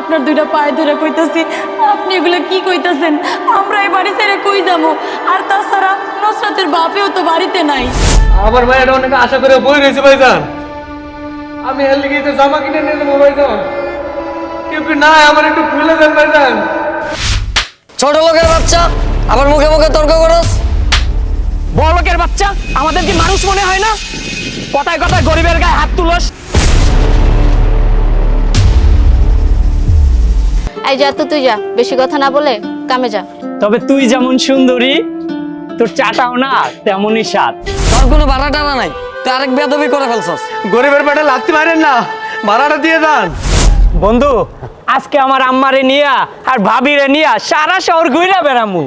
আপনার দুইটা পায়ে ধরে কইতাছি আপনি এগুলো কি কইতাছেন? আমরা এই বাড়ি ছেড়ে কই যাব? আর তাছাড়া নসরাতের বাপেও তো বাড়িতে নাই। আমার মায়ের অনেক আশা করে বই রয়েছে ভাইজান। আমি এর লিগে তো জামা কিনে নিয়ে দেবো ভাইজান। কেউ কি নাই? আমার একটু খুলে দেন ভাইজান। ছোট লোকের বাচ্চা আবার মুখে মুখে তর্ক করস। বড় লোকের বাচ্চা আমাদের কি মানুষ মনে হয় না? কথায় কথায় গরিবের গায়ে হাত তুলস। এই যা তো তুই যা বেশি কথা না বলে কামে যা। তবে তুই যেমন সুন্দরী তোর চাটাও না তেমনই স্বাদ। তোর কোনো ভাড়া টানা নাই তুই আরেক বেদবি করে ফেলছস। গরিবের পেটে লাগতে পারেন না ভাড়াটা দিয়ে দেন। বন্ধু আজকে আমার আম্মারে নিয়া আর ভাবিরে নিয়া সারা শহর ঘুরে বেড়ামু।